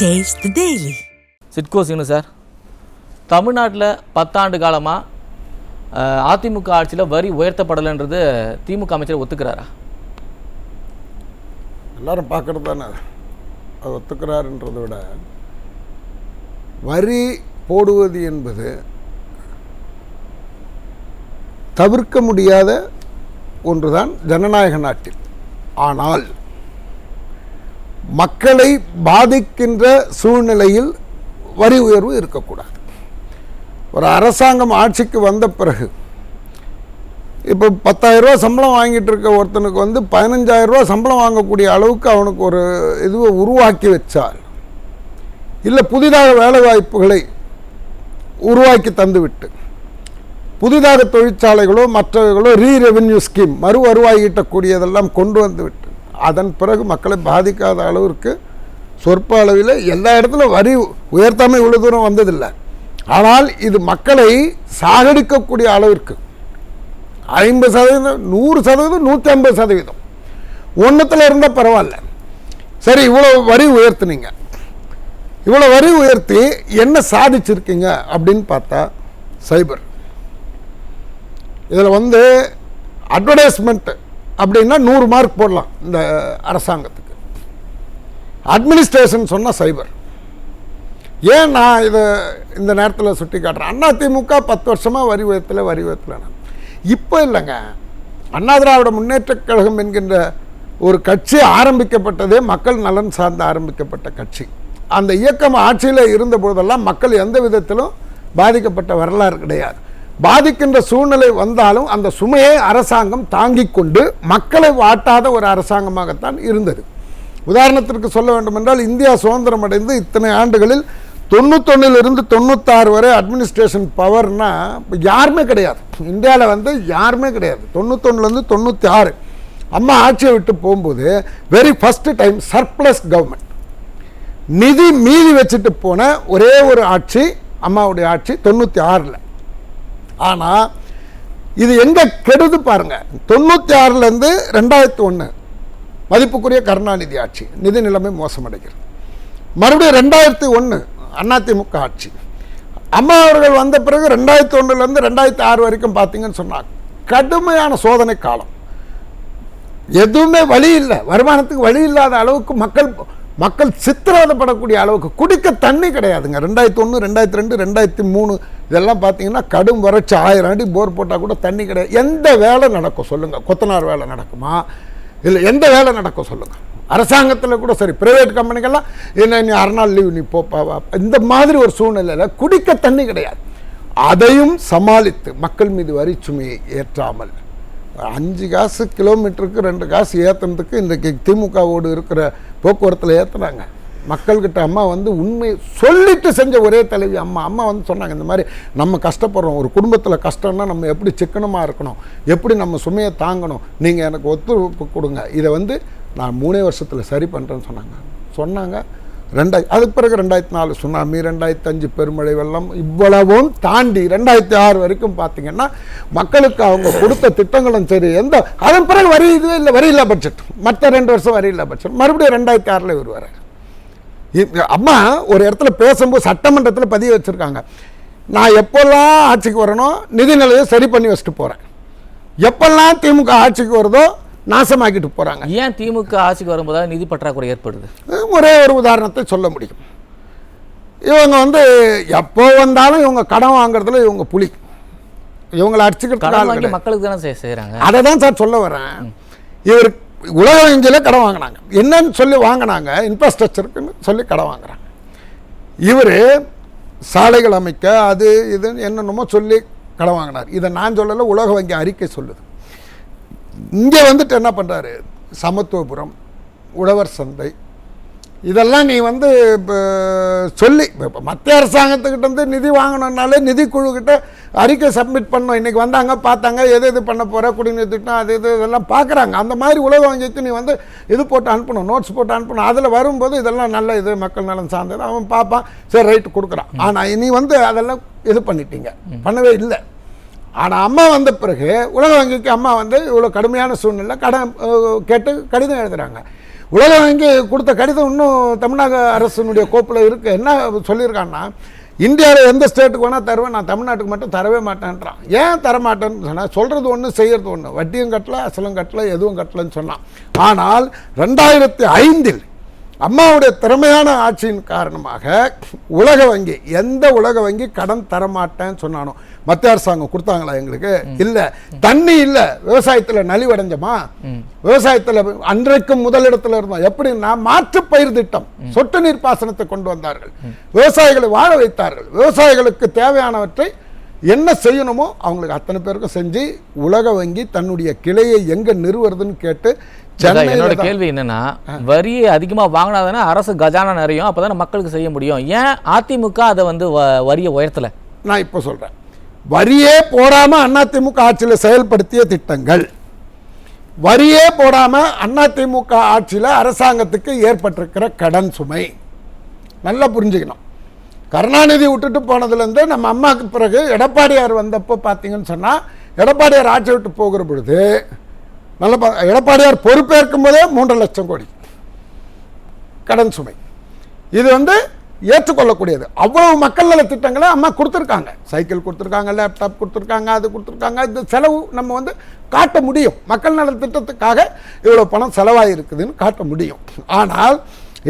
Taste the Daily. SIDCO Seenu sir தமிழ்நாட்டில் பத்தாண்டு காலமாக அதிமுக ஆட்சியில் வரி உயர்த்தப்படலைன்றது திமுக அமைச்சர் ஒத்துக்கிறாரா? எல்லாரும் பார்க்குறது தானே. அது ஒத்துக்கிறாருன்றதை விட வரி போடுவது என்பது தவிர்க்க முடியாத ஒன்றுதான் ஜனநாயக நாட்டில். ஆனால் மக்களை பாதிக்கின்ற சூழ்நிலையில் வரி உயர்வு இருக்கக்கூடாது. ஒரு அரசாங்கம் ஆட்சிக்கு வந்த பிறகு இப்போ பத்தாயிரம் ரூபா சம்பளம் வாங்கிட்டு இருக்க ஒருத்தனுக்கு வந்து பதினஞ்சாயிரம் ரூபா சம்பளம் வாங்கக்கூடிய அளவுக்கு அவனுக்கு ஒரு இதுவை உருவாக்கி வச்சால் இல்லை புதிதாக வேலை வாய்ப்புகளை உருவாக்கி தந்துவிட்டு புதிதாக தொழிற்சாலைகளோ மற்றவர்களோ ரீ ரெவென்யூ ஸ்கீம் மறு வருவாய் ஈட்டக்கூடியதெல்லாம் கொண்டு வந்துவிட்டு அதன் பிறகு மக்களை பாதிக்காத அளவிற்கு சொற்ப அளவில் எல்லா இடத்துலையும் வரி உயர்த்தாமல் இவ்வளோ தூரம் வந்ததில்லை. ஆனால் இது மக்களை சாகடிக்கக்கூடிய அளவிற்கு ஐம்பது சதவீதம் நூறு சதவீதம் நூற்றி ஐம்பது சதவீதம். ஒன்றுத்தில் இருந்தால் பரவாயில்ல. சரி இவ்வளோ வரி உயர்த்துனீங்க. இவ்வளோ வரி உயர்த்தி என்ன சாதிச்சிருக்கீங்க அப்படின்னு பார்த்தா சைபர். இதில் வந்து அட்வர்டைஸ்மெண்ட்டு அப்படின்னா நூறு மார்க் போடலாம் இந்த அரசாங்கத்துக்கு. அட்மினிஸ்ட்ரேஷன் சொன்னால் சைபர் ஏன் நான் இதை இந்த நேரத்தில் சுட்டி காட்டுறேன் அண்ணா திமுக பத்து வருஷமாக வரி உயர்த்தல வரி உயர்த்தல இப்போ இல்லைங்க. அண்ணா திராவிட முன்னேற்ற கழகம் என்கின்ற ஒரு கட்சி ஆரம்பிக்கப்பட்டதே மக்கள் நலன் சார்ந்து ஆரம்பிக்கப்பட்ட கட்சி. அந்த இயக்கம் ஆட்சியில் இருந்த பொழுதெல்லாம் மக்கள் எந்த விதத்திலும் பாதிக்கப்பட்ட வரலாறு கிடையாது. பாதிக்கின்ற சூழ்நிலை வந்தாலும் அந்த சுமையை அரசாங்கம் தாங்கிக் கொண்டு மக்களை வாட்டாத ஒரு அரசாங்கமாகத்தான் இருந்தது. உதாரணத்திற்கு சொல்ல வேண்டுமென்றால் இந்தியா சுதந்திரம் அடைந்து இத்தனை ஆண்டுகளில் தொண்ணூத்தொன்னிலிருந்து தொண்ணூத்தாறு வரை அட்மினிஸ்ட்ரேஷன் பவர்னா யாருமே கிடையாது. இந்தியாவில் வந்து யாருமே கிடையாது. தொண்ணூத்தொன்னுலேருந்து தொண்ணூற்றி ஆறு அம்மா ஆட்சியை விட்டு போகும்போது very first time surplus government நிதி மீதி வச்சுட்டு போன ஒரே ஒரு ஆட்சி அம்மாவுடைய ஆட்சி தொண்ணூற்றி ஆறில் ஆனால் இது எங்கே கெடுது பாருங்கள் தொண்ணூற்றி ஆறுலேருந்து ரெண்டாயிரத்து ஒன்று மதிப்புக்குரிய கருணாநிதி ஆட்சி. நிதி நிலைமை மோசமடைகிறது. மறுபடியும் ரெண்டாயிரத்தி ஒன்று அதிமுக ஆட்சி. அம்மா அவர்கள் வந்த பிறகு ரெண்டாயிரத்தி ஒன்றுலேருந்து ரெண்டாயிரத்தி ஆறு வரைக்கும் பார்த்தீங்கன்னு சொன்னாங்க கடுமையான சோதனை காலம். எதுவுமே வழி இல்லை. வருமானத்துக்கு வழி இல்லாத அளவுக்கு மக்கள் மக்கள் சித்திரவதைப்படக்கூடிய அளவுக்கு குடிக்க தண்ணி கிடையாதுங்க. ரெண்டாயிரத்தி ஒன்று ரெண்டாயிரத்தி ரெண்டு ரெண்டாயிரத்தி மூணு இதெல்லாம் பார்த்தீங்கன்னா கடும் வறட்சி ஆயிரம் அடி போர் போட்டால் கூட தண்ணி கிடையாது. எந்த வேலை நடக்கும் சொல்லுங்கள் கொத்தனார் வேலை நடக்குமா? இல்லை எந்த வேலை நடக்கும் சொல்லுங்கள் அரசாங்கத்தில் கூட சரி ப்ரைவேட் கம்பெனிக்கெல்லாம் என்ன நீ அரை நாள் லீவ் நீ போப்பா இந்த மாதிரி ஒரு சூழ்நிலையில் குடிக்க தண்ணி கிடையாது. அதையும் சமாளித்து மக்கள் மீது வரி சுமையை ஏற்றாமல் அஞ்சு காசு கிலோமீட்டருக்கு ரெண்டு காசு ஏற்றுனதுக்கு இன்றைக்கு திமுகவோடு இருக்கிற போக்குவரத்தில் ஏற்றுனாங்க மக்கள்கிட்ட அம்மா வந்து உண்மை சொல்லிட்டு செஞ்ச ஒரே தலைவி அம்மா. அம்மா வந்து சொன்னாங்க இந்த மாதிரி நம்ம கஷ்டப்படுறோம். ஒரு குடும்பத்தில் கஷ்டம்னா நம்ம எப்படி சிக்கனமாக இருக்கணும்? எப்படி நம்ம சுமையை தாங்கணும்? நீங்கள் எனக்கு ஒத்துழைப்பு கொடுங்க. இதை வந்து நான் மூணே வருஷத்தில் சரி பண்ணுறேன்னு சொன்னாங்க. சொன்னாங்க. ரெண்டாய் அதுக்கு பிறகு ரெண்டாயிரத்தி நாலு சுனாமி ரெண்டாயிரத்தி அஞ்சு பெருமழை வெள்ளம் இவ்வளவும் தாண்டி ரெண்டாயிரத்தி ஆறு வரைக்கும் பார்த்தீங்கன்னா மக்களுக்கு அவங்க கொடுத்த திட்டங்களும் சரி எந்த அதன் பிறகு வரி இதுவே இல்லை வரியில்லா பட்ஜெட் மற்ற ரெண்டு வருஷம் வரியில்லா பட்ஜெட் மறுபடியும் ரெண்டாயிரத்தி ஆறில் இவர் வர அம்மா ஒரு இடத்துல பேசும்போது சட்டமன்றத்தில் பதிய வச்சுருக்காங்க. நான் எப்போல்லாம் ஆட்சிக்கு வரணும் நிதிநிலையை சரி பண்ணி வச்சுட்டு போகிறேன் எப்பெல்லாம் திமுக ஆட்சிக்கு வருதோ நாசமாக்கிட்டு போகிறாங்க ஏன் திமுக ஆட்சிக்கு வரும்போது நிதி பற்றாக்குறை ஏற்படுது? ஒரே ஒரு உதாரணத்தை சொல்ல முடியும். இவங்க வந்து எப்போ வந்தாலும் இவங்க கடன் வாங்குறதுல இவங்க புலி. இவங்களை கிடையாது. மக்களுக்கு தானே செய்- செய்றாங்க? அதை தான் சார் சொல்ல வரேன் இவர் உலக வங்கியில் கடன் வாங்கினாங்க. என்னன்னு சொல்லி வாங்கினாங்க இன்ஃப்ராஸ்ட்ரக்சருக்குன்னு சொல்லி கடன் வாங்குறாங்க. இவர் சாலைகள் அமைக்க அது இதுன்னு என்னென்னமோ சொல்லி கடன் வாங்கினார். இதை நான் சொல்லலை உலக வங்கி அறிக்கை சொல்லுது. இங்கே வந்துட்டு என்ன பண்ணுறாரு சமத்துவபுரம் உழவர் சந்தை. இதெல்லாம் நீ வந்து இப்போ சொல்லி இப்போ மத்திய அரசாங்கத்துக்கிட்ட இருந்து நிதி வாங்கணுன்னாலே நிதிக்குழுக்கிட்ட அறிக்கை சப்மிட் பண்ணோம் இன்றைக்கி வந்தாங்க பார்த்தாங்க எது எது பண்ண போகிற குடிநீர் திட்டம் அது இது இதெல்லாம் பார்க்குறாங்க. அந்த மாதிரி உலக வங்கிக்கு நீ வந்து இது போட்டு அனுப்பணும் நோட்ஸ் போட்டு அனுப்பணும். அதில் வரும்போது இதெல்லாம் நல்ல இது மக்கள் நலன் சார்ந்தது. அவன் பார்ப்பான் சரி ரைட்டு கொடுக்குறான். ஆனால் நீ வந்து அதெல்லாம் இது பண்ணிட்டீங்க. பண்ணவே இல்லை. ஆனால் அம்மா வந்த பிறகு உலக வங்கிக்கு அம்மா வந்து இவ்வளோ கடுமையான சூழ்நிலை கடன் கேட்டு கடிதம் எழுதுகிறாங்க உலக வங்கி கொடுத்த கடிதம் இன்னும் தமிழ்நாடு அரசினுடைய கோப்பில் இருக்குது என்ன சொல்லியிருக்கான்னா இந்தியாவில் எந்த ஸ்டேட்டுக்கு வேணால் தருவேன் நான் தமிழ்நாட்டுக்கு மட்டும் தரவே மாட்டேன்றான். ஏன் தர மாட்டேன்னு சொன்னால் சொல்கிறது ஒன்று செய்கிறது ஒன்று வட்டியும் கட்டலை அசலும் கட்டல எதுவும் கட்டலைன்னு சொன்னான். ஆனால் ரெண்டாயிரத்தி ஐந்தில் அம்மாவுடைய திறமையான ஆட்சியின் காரணமாக உலக வங்கி எந்த உலக வங்கி கடன் தரமாட்டேன்னு சொன்னானோ. மத்திய அரசாங்கம் கொடுத்தாங்களா எங்களுக்கு? இல்ல. தண்ணி இல்ல. விவசாயத்துல நலிவடைஞ்சமா? விவசாயத்துல அன்றைக்கும் முதலிடத்துல இருந்தோம். எப்படின்னா மாற்று பயிர் திட்டம் சொட்டு நீர் பாசனத்தை கொண்டு வந்தார்கள். விவசாயிகளை வாழ வைத்தார்கள். விவசாயிகளுக்கு தேவையானவற்றை என்ன செய்யணுமோ அவங்களுக்கு அத்தனை பேருக்கும் செஞ்சு உலக வங்கி தன்னுடைய கிளையை எங்க நிறுவுறதுன்னு கேட்டு என்னோட கேள்வி என்னன்னா வரியை அதிகமா வாங்கினாதானே அரசு கஜானா நிறையும் அப்பதானே மக்களுக்கு செய்ய முடியும். ஏன் அதிமுக அதை வந்து வரியை உயர்த்தல? நான் இப்போ சொல்றேன். வரியே போடாம அதிமுக ஆட்சியில் செயல்படுத்திய திட்டங்கள். வரியே போடாம அதிமுக ஆட்சியில் அரசாங்கத்துக்கு ஏற்பட்டிருக்கிற கடன் சுமை. நல்லா புரிஞ்சுக்கணும். கருணாநிதி விட்டுட்டு போனதுலேருந்து நம்ம அம்மாவுக்கு பிறகு எடப்பாடியார் வந்தப்போ பார்த்தீங்கன்னு சொன்னால் எடப்பாடியார் ஆட்சி விட்டு போகிற பொழுது நல்ல எடப்பாடியார் பொறுப்பேற்கும் போதே மூன்றரை லட்சம் கோடி கடன் சுமை. இது வந்து ஏற்றுக்கொள்ளக்கூடியது. அவ்வளவு மக்கள் நல திட்டங்களை அம்மா கொடுத்துருக்காங்க. சைக்கிள் கொடுத்துருக்காங்க லேப்டாப் கொடுத்துருக்காங்க அது கொடுத்துருக்காங்க. இந்த செலவு நம்ம வந்து காட்ட முடியும். மக்கள் நல திட்டத்துக்காக இவ்வளோ பணம் செலவாயிருக்குதுன்னு காட்ட முடியும். ஆனால்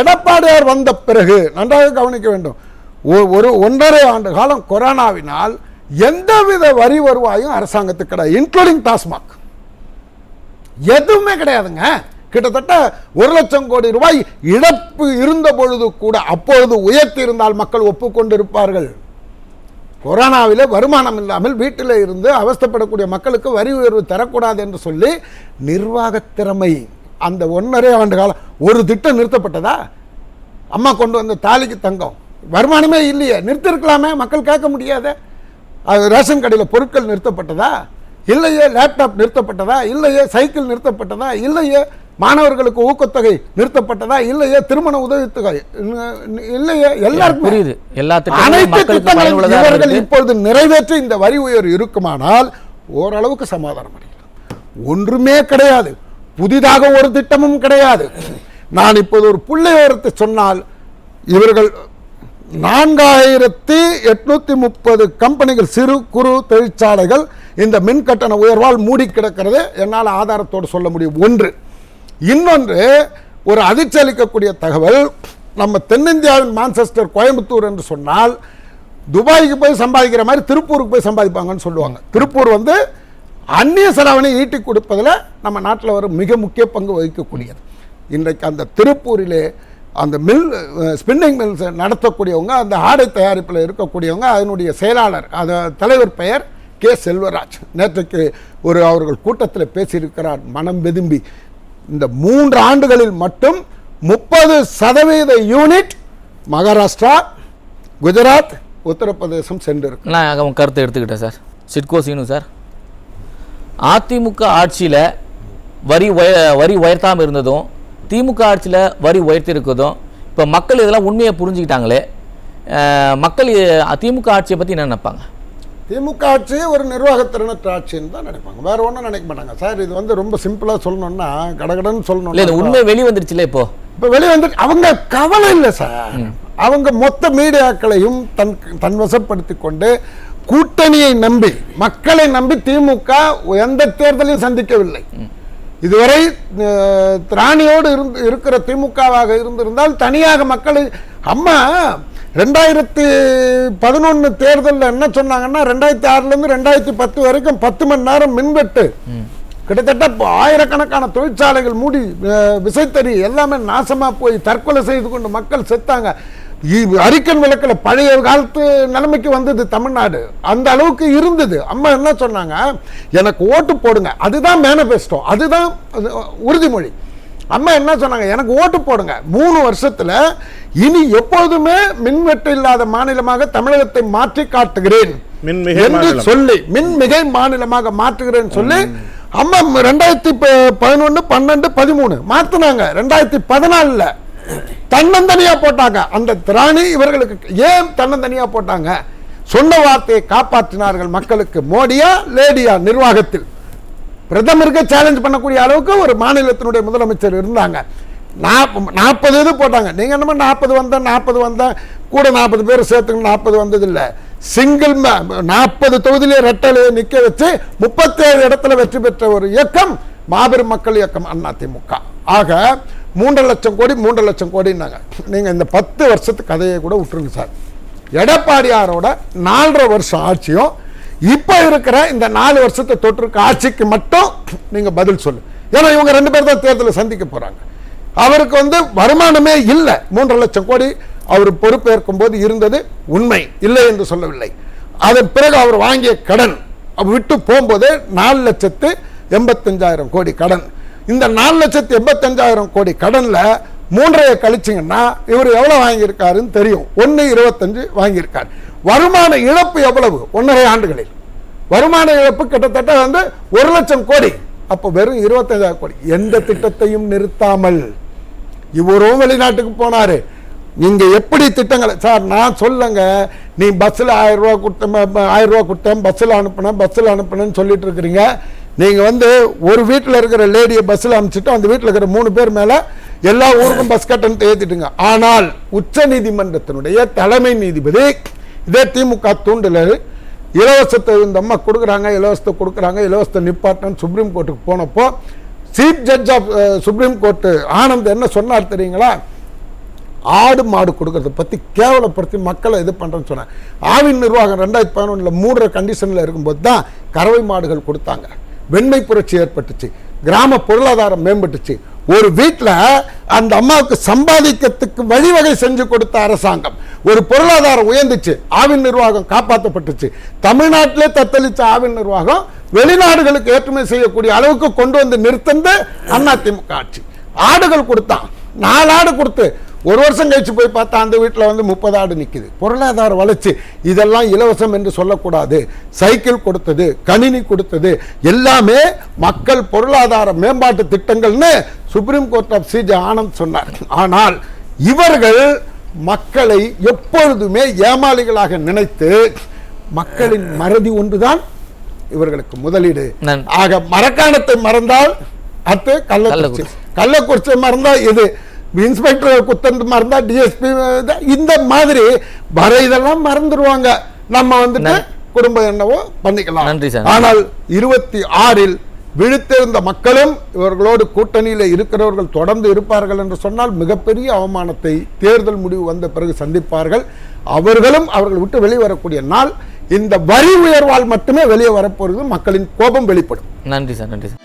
எடப்பாடியார் வந்த பிறகு நன்றாக கவனிக்க வேண்டும். ஒரு ஒன்றரை ஆண்டு காலம் கொரோனாவினால் எந்தவித வரி வருவாயும் அரசாங்கத்துக்கு கிடையாது இன்க்ளூடிங் டாஸ்மாக் எதுவுமே கிடையாதுங்க. கிட்டத்தட்ட ஒரு லட்சம் கோடி ரூபாய் இழப்பு இருந்த பொழுது கூட அப்பொழுது உயர்த்தி இருந்தால் மக்கள் ஒப்புக்கொண்டிருப்பார்கள். கொரோனாவில் வருமானம் இல்லாமல் வீட்டில் இருந்து அவஸ்தைப்படக்கூடிய மக்களுக்கு வரி உயர்வு தரக்கூடாது என்று சொல்லி நிர்வாக திறமை அந்த ஒன்றரை ஆண்டு காலம் ஒரு திட்டம் நிறுத்தப்பட்டதா? அம்மா கொண்டு வந்த தாலிக்கு தங்கம். வருமானமே இல்லையே. நிறுத்திருக்கலாமே மக்கள் கேட்க முடியாதே. அது ரேஷன் கடையில் பொருட்கள் நிறுத்தப்பட்டதா? இல்லையே லேப்டாப் நிறுத்தப்பட்டதா? இல்லையே சைக்கிள் நிறுத்தப்பட்டதா? இல்லையே மாணவர்களுக்கு ஊக்கத்தொகை நிறுத்தப்பட்டதா? இல்லையே திருமண உதவித்தொகை இல்ல- இல்லையே எல்லாருக்கும். புரியுது. அனைத்து பயனுள்ளதா இவர்கள் இப்பொழுது நிறைவேற்றி இந்த வரி உயர்வு இருக்குமானால் ஓரளவுக்கு சமாதானம் அடையலாம். ஒன்றுமே கிடையாது. புதிதாக ஒரு திட்டமும் கிடையாது. நான் இப்போது ஒரு புள்ளி சொன்னால் இவர்கள் நான்காயிரத்தி எட்நூத்தி முப்பது கம்பெனிகள் சிறு குறு தொழிற்சாலைகள் இந்த மின் கட்டண உயர்வால் மூடி கிடக்கிறது. என்னால் ஆதாரத்தோடு சொல்ல முடியும். ஒன்று. இன்னொன்று ஒரு அதிர்ச்சி அளிக்கக்கூடிய தகவல் நம்ம தென்னிந்தியாவின் மான்செஸ்டர் கோயம்புத்தூர் என்று சொன்னால் துபாய்க்கு போய் சம்பாதிக்கிற மாதிரி திருப்பூருக்கு போய் சம்பாதிப்பாங்கன்னு சொல்லுவாங்க. திருப்பூர் வந்து அந்நிய செலவனை ஈட்டி கொடுப்பதில் நம்ம நாட்டில் ஒரு மிக முக்கிய பங்கு வகிக்கக்கூடியது. இன்றைக்கு அந்த திருப்பூரிலே அந்த மில் ஸ்பின்னிங் மில்ஸ் நடத்தக்கூடியவங்க அந்த ஆடை தயாரிப்பில் இருக்கக்கூடியவங்க அதனுடைய செயலாளர் அதை தலைவர் பெயர் கே செல்வராஜ். நேற்றைக்கு ஒரு அவர்கள் கூட்டத்தில் பேசியிருக்கிறார் மனம் வெதும்பி. இந்த மூன்று ஆண்டுகளில் மட்டும் முப்பது சதவீத யூனிட் மகாராஷ்டிரா குஜராத் உத்தரப்பிரதேசம் சென்றிருக்கு. நான் அவங்க கருத்தை எடுத்துக்கிட்டேன் sir. SIDCO Seenu sir. AIADMK ஆட்சியில் வரி வரி உயர்த்தாமல் இருந்ததும் திமுக ஆட்சியில் வரி உயர்த்தி இருக்கதும் இப்போ மக்கள் இதெல்லாம் உண்மையை புரிஞ்சுக்கிட்டாங்களே மக்கள் திமுக ஆட்சியை பற்றி என்ன நினைப்பாங்க? திமுக ஆட்சி ஒரு நிர்வாகத்திறனற்ற ஆட்சின்னு தான் நினைப்பாங்க. வேற ஒன்றும் நினைக்க மாட்டாங்க. சார் இது வந்து ரொம்ப சிம்பிளாக சொல்லணும்னா கடகடன்னு இல்லை இந்த சொல்லணும்னா உண்மை வெளி வந்துருச்சுல இப்போ? இப்போ வெளியே வந்து அவங்க கவலை இல்லை சார். அவங்க மொத்த மீடியாக்களையும் தன் தன் வசப்படுத்தி கொண்டு கூட்டணியை நம்பி மக்களை நம்பி திமுக எந்த தேர்தலையும் சந்திக்கவில்லை. இதுவரை திராணியோடு இருந்து இருக்கிற திமுகவாக இருந்திருந்தால் தனியாக மக்களை அம்மா ரெண்டாயிரத்தி பதினொன்று தேர்தலில் என்ன சொன்னாங்கன்னா ரெண்டாயிரத்தி ஆறுலேருந்து ரெண்டாயிரத்தி பத்து வரைக்கும் பத்து மணி நேரம் மின்வெட்டு. கிட்டத்தட்ட ஆயிரக்கணக்கான தொழிற்சாலைகள் மூடி விசைத்தறி எல்லாமே நாசமா போய் தற்கொலை செய்து கொண்டு மக்கள் செத்தாங்க. அரிக்கன் விளக்கில் பழைய காலத்து நிலைமைக்கு வந்தது தமிழ்நாடு. அந்த அளவுக்கு இருந்தது. அம்மா என்ன சொன்னாங்க? எனக்கு ஓட்டு போடுங்க. அதுதான் மேனிஃபெஸ்டோ அதுதான் அது, உறுதிமொழி. அம்மா என்ன சொன்னாங்க? எனக்கு ஓட்டு போடுங்க. மூணு வருஷத்துல இனி எப்போதுமே மின்வெட்டு இல்லாத மாநிலமாக தமிழகத்தை மாற்றி காட்டுகிறேன். என்று. சொல்லி மின்மிகை மாநிலமாக மாற்றுகிறேன் சொல்லி அம்மா ரெண்டாயிரத்தி பதினொன்னு பன்னெண்டு பதிமூணு மாத்துனாங்க. ரெண்டாயிரத்தி பதினாலுல. தன்னந்தனியா போட்டாங்க. அந்த திராணி இவர்களுக்கு ஏன் தன்னந்தனியா போட்டாங்க? சொன்ன வார்த்தையை காப்பாற்றினார்கள் மக்களுக்கு மோடியா லேடியா நிர்வாகத்தில். பிரதமருக்கு சேலஞ்ச் பண்ணக்கூடிய அளவுக்கு ஒரு மாநிலத்தினுடைய முதலமைச்சர் இருந்தாங்க. நாற்பது இது போட்டாங்க. நீங்கள் என்னமோ நாற்பது வந்தேன் நாற்பது வந்தேன் கூட நாற்பது பேர் சேர்த்துக்கணும் நாற்பது வந்தது இல்லை சிங்கிள் நாற்பது தொகுதியிலே ரெட்டலையை நிற்க வச்சு முப்பத்தேழு இடத்துல வெற்றி பெற்ற ஒரு இயக்கம் மாபெரும் மக்கள் இயக்கம் அதிமுக ஆக மூன்றரை லட்சம் கோடி மூன்றரை லட்சம் கோடின்னாங்க. நீங்கள் இந்த பத்து வருஷத்து கதையை கூட விட்டுருங்க சார். எடப்பாடியாரோட நாலரை வருஷம் ஆட்சியும் இப்போ இருக்கிற இந்த நாலு வருஷத்தை தொற்றுக்க ஆட்சிக்கு மட்டும் நீங்கள் பதில் சொல்லு. ஏன்னா இவங்க ரெண்டு பேர் தான் தேர்தலில் சந்திக்க போகிறாங்க அவருக்கு வந்து வருமானமே இல்லை. மூன்றரை லட்சம் கோடி அவர் பொறுப்பேற்கும் போது இருந்தது உண்மை. இல்லை என்று சொல்லவில்லை. அதன் பிறகு அவர் வாங்கிய கடன் விட்டு போகும்போது நாலு லட்சத்து எண்பத்தஞ்சாயிரம் கோடி கடன். இந்த நாலு லட்சத்து எண்பத்தஞ்சாயிரம் கோடி கடனில் மூன்றைய கழிச்சிங்கன்னா இவர் எவ்வளவு வாங்கியிருக்காருன்னு தெரியும். ஒன்று இருபத்தஞ்சு வாங்கியிருக்கார். வருமான இழப்பு எவ்வளவு? ஒன்றரை ஆண்டுகளில். வருமான இழப்பு கிட்டத்தட்ட வந்து ஒரு லட்சம் கோடி. அப்போ வெறும் இருபத்தஞ்சாயிரம் கோடி. எந்த திட்டத்தையும் நிறுத்தாமல். இவரும் வெளிநாட்டுக்கு போனாரு. நீங்கள் எப்படி திட்டங்களை? சார் நான் சொல்லுங்க. நீ பஸ்ஸில் ஆயிரம் ரூபா கொடுத்தேன் ஆயிரம் ரூபா கொடுத்தேன் பஸ்ஸில் அனுப்புனேன் பஸ்ஸில் அனுப்புனேன்னு சொல்லிட்டு இருக்கிறீங்க. நீங்கள் வந்து ஒரு வீட்டில் இருக்கிற லேடியை பஸ்ஸில் அனுப்பிச்சிட்டு அந்த வீட்டில் இருக்கிற மூணு பேர் மேலே எல்லா ஊருக்கும் பஸ் கட்டணத்தை ஏற்றிட்டுங்க ஆனால் உச்ச நீதிமன்றத்தினுடைய தலைமை நீதிபதி இதே திமுக தூண்டில் இலவசத்தை இந்த அம்மா கொடுக்குறாங்க இலவசத்தை கொடுக்குறாங்க இலவசத்தை நிப்பாட்டன்னு சுப்ரீம் கோர்ட்டுக்கு போனப்போ chief judge of supreme court Anand என்ன சொன்னார் தெரியுங்களா? ஆடு மாடு கொடுக்கறத பற்றி கேவலப்படுத்தி மக்களை இது பண்ணுறேன்னு சொன்னேன் ஆவின் நிர்வாகம் ரெண்டாயிரத்தி பதினொன்றில் மூடுற கண்டிஷனில் இருக்கும்போது தான் கறவை மாடுகள் கொடுத்தாங்க. வெண்மை புரட்சி ஏற்பட்டுச்சு. கிராம பொருளாதாரம் மேம்பட்டுச்சு. ஒரு வீட்டில் அந்த அம்மாவுக்கு சம்பாதிக்கிறதுக்கு வழிவகை செஞ்சு கொடுத்த அரசாங்கம். ஒரு பொருளாதாரம் உயர்ந்துச்சு. ஆவின் நிர்வாகம் காப்பாற்றப்பட்டுச்சு. தமிழ்நாட்டிலே தத்தளித்த ஆவின் நிர்வாகம் வெளிநாடுகளுக்கு ஏற்றுமதி செய்யக்கூடிய அளவுக்கு கொண்டு வந்து நிறுத்தந்து அதிமுக ஆட்சி. ஆடுகள் கொடுத்தான். நாலு ஆடு கொடுத்து ஒரு வருஷம் கழிச்சு போய் பார்த்தா அந்த வீட்டில் வந்து முப்பது ஆடு நிற்குது பொருளாதார வளர்ச்சி இதெல்லாம் இலவசம் என்று சொல்லக்கூடாது. சைக்கிள் கொடுத்தது கணினி கொடுத்தது எல்லாமே மக்கள் பொருளாதார மேம்பாட்டு திட்டங்கள்னு supreme court of CJ Anand சொன்னார். ஆனால் இவர்கள் மக்களை எப்பொழுதுமே ஏமாளிகளாக நினைத்து மக்களின் மறதி ஒன்றுதான் இவர்களுக்கு முதலீடு. ஆக மரக்காணத்தை மறந்தால் அது கள்ளக்குறிச்சி. கள்ளக்குறிச்சி. மறந்தா இது இன்ஸ்பெக்டர் குத்தன் மறந்தா டிஎஸ்பி இந்த மாதிரி வர இதெல்லாம் மறந்துடுவாங்க நம்ம வந்துட்டு குடும்பம் என்னவோ பண்ணிக்கலாம். நன்றி சார். ஆனால் இருபத்தி ஆறில் விழித்திருந்த மக்களும் இவர்களோடு கூட்டணியில் இருக்கிறவர்கள் தொடர்ந்து இருப்பார்கள் என்று சொன்னால் மிகப்பெரிய அவமானத்தை தேர்தல் முடிவு வந்த பிறகு சந்திப்பார்கள். அவர்களும் அவர்கள் விட்டு வெளியே வரக்கூடிய நாள் இந்த வரி உயர்வால் மட்டுமே வெளியே வரப்போகிறது. மக்களின் கோபம் வெளிப்படும். நன்றி சார் நன்றி சார்.